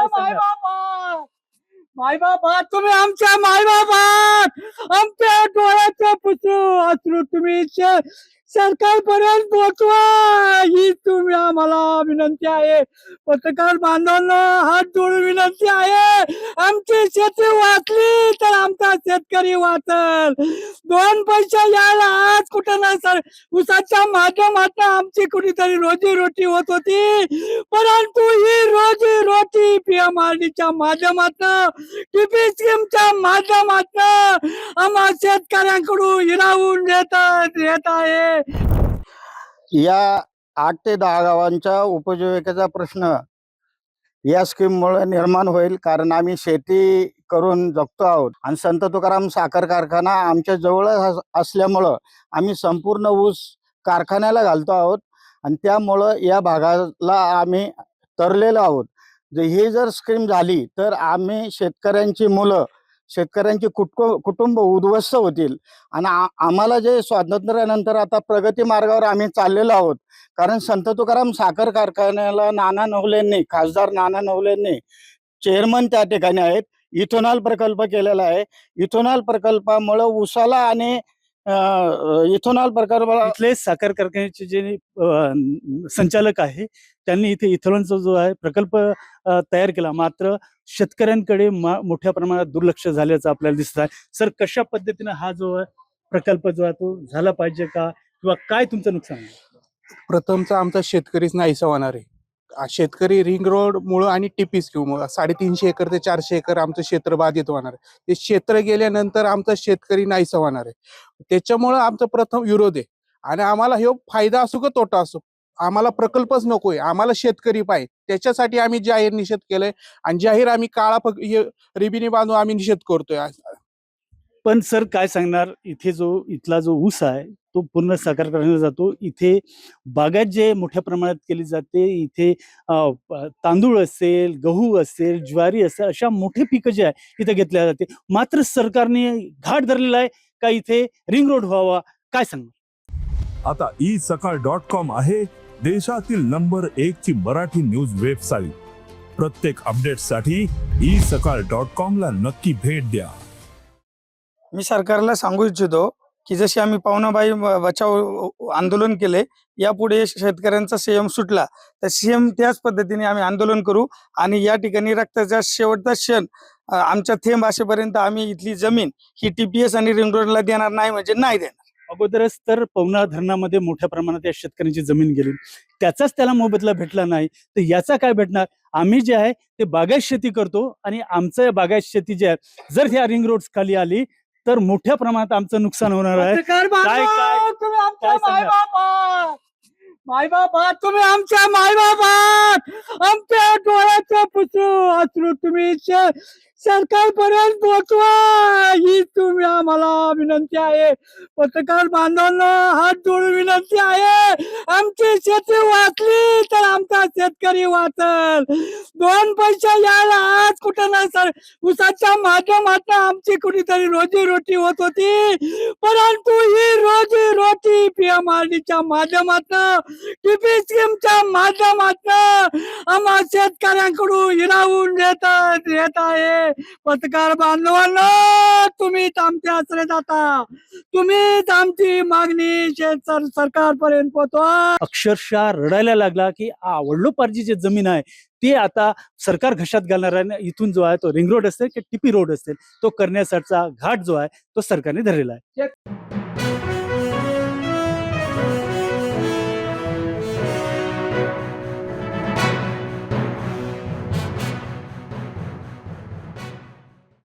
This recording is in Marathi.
काय माय सांगाल? बाबा माय बाबा तुम्ही आमच्या माय बाबा आमच्या डोळ्याचा पुसू असू तुम्ही सरकारपर्यंत पोचवा! ही तुम्ही आम्हाला विनंती आहे. पत्रकार बांधवांना हात जोडून विनंती आहे. आमची शेती वाचली तर आमचा शेतकरी वाचल. दोन पैसे यायला आज कुठं नाही सर. उसाच्या माध्यमातून आमची कुठेतरी रोजी रोटी होत होती. परंतु ही रोजी रोटी पीएमआरडीच्या माध्यमातून टीपी स्कीमच्या माध्यमातून आम्हा शेतकऱ्यांकडून हिरावून घेत येत आहे. या आठ ते दहा गावांच्या उपजीविकेचा प्रश्न या स्कीममुळे निर्माण होईल कारण आम्ही शेती करून जगतो आहोत. आणि संत तुकाराम साखर कारखाना आमच्या जवळ असल्यामुळं आम्ही संपूर्ण ऊस कारखान्याला घालतो आहोत. आणि त्यामुळं या भागाला आम्ही तरलेलो आहोत. जे ही जर स्कीम झाली तर आम्ही शेतकऱ्यांची मुलं शेतकऱ्यांची कुटुंब कुटुंब उद्ध्वस्त होतील. आणि आम्हाला जे स्वातंत्र्यानंतर आता प्रगती मार्गावर आम्ही चाललेलो आहोत कारण संत तुकाराम साखर कारखान्याला नाना नवलेंनी खासदार नाना नवलेंनी चेअरमन त्या ठिकाणी आहेत. इथोनॉल प्रकल्प केलेला आहे. इथोनॉल प्रकल्पामुळं उसाला आणि इथोनॉल प्रकल्पाला इथले साखर कारखान्याचे जे संचालक आहे त्यांनी इथे इथेनॉलचा जो आहे प्रकल्प तयार केला. मात्र शेतकऱ्यांकडे मोठ्या प्रमाणात दुर्लक्ष झाल्याचं आपल्याला दिसत आहे. सर कशा पद्धतीने हा जो आहे प्रकल्प जो आहे तो झाला पाहिजे का? किंवा काय तुमचं नुकसान आहे? प्रथमचा आमचा शेतकरीच नाहीसा होणार आहे. शेतकरी रिंग रोड मुळे आणि टिपी मुळे. साडेतीनशे एकर ते चारशे एकर आमचं क्षेत्र बाधित होणार आहे. ते क्षेत्र गेल्यानंतर आमचा शेतकरी नाहीसा होणार आहे. त्याच्यामुळं आमचा प्रथम विरोध आहे. आणि आम्हाला हे फायदा असो का तोटा असो आम्हाला प्रकल्पच नकोय. आम्हाला शेतकरी पाहिजे. त्याच्यासाठी आम्ही जाहीर निषेध केलाय. आणि जाहीर आम्ही काळा फक रिबिनी बांधून आम्ही निषेध करतोय. पण सर काय सांगणार? इथे जो इथला जो ऊस आहे तो पूर्ण साकार करण्यात जातो. इथे बागात जे मोठ्या प्रमाणात केली जाते इथे तांदूळ असेल गहू असेल ज्वारी असेल अशा मोठे पिकं जे आहे इथे घेतल्या जाते. मात्र सरकारने घाट धरलेला आहे का इथे रिंग रोड व्हावा? काय सांगणार? आता ई सकाळ डॉट कॉम आहे देशातील नंबर एक ची मराठी न्यूज वेबसाईट. प्रत्येक अपडेटसाठी ई सकाळ डॉट कॉम ला नक्की भेट द्या. मी सरकारला सांगू इच्छितो की जशी आम्ही पावनाबाई बचाव आंदोलन केले यापुढे शेतकऱ्यांचा सीएम सुटला तर सीएम त्याच पद्धतीने आम्ही आंदोलन करू आणि या ठिकाणी रक्ताचा शेवटचा क्षण आमच्या थेंब असेपर्यंत आम्ही इथली जमीन ही टीपीएस आणि रिंग रोडला देणार नाही म्हणजे नाही देणार. अगोदरच तर पवना धरणामध्ये मोठ्या प्रमाणात या शेतकऱ्यांची जमीन गेली. त्याचाच त्याला मोबदला भेटला नाही. तर याचा काय भेटणार? आम्ही जे आहे ते बागायत शेती करतो आणि आमचं या बागायत शेती जे आहे जर ह्या रिंग रोड खाली आली तर मोठ्या प्रमाणात आमचं नुकसान होणार आहे. पत्रकार काय- बांधव तुम्ही आमच्या काय माय सांगाल? तुम्ही आमच्या माय बाबा आमच्या डोळ्याचं पुसू अश्रू तुम्ही श- सरकारपर्यंत पोहोचवा ही तुम्ही आम्हाला विनंती आहे. पत्रकार बांधवांना हात जोडून विनंती आहे. आमची शेती वाचली तर आमचा शेतकरी वाचल. दोन पैसे यायला आज कुठं नाही सर. उसाच्या माध्यमातून आमची कुठेतरी रोजी रोटी होत होती. परंतु ही रोजी रोटी पीएमआरडीच्या माध्यमातून टीपी स्कीमच्या माध्यमातून आम्हा शेतकऱ्यांकडून हिरावून घेत येत आहे. पत्रकार बांधवांना तुम्हीच आमच्या आश्रय जाता तुम्हीच आमची मागणी सर- सरकारपर्यंत पोहोचवा. अक्षरशः रडायला लागला की आवडलो पारजी जे जमीन आहे ते आता सरकार घशात घालणार आहे. इथून जो आहे तो रिंग रोड असेल की टिपी रोड असेल तो करण्यासाठीचा घाट जो आहे तो सरकारने धरलेला आहे.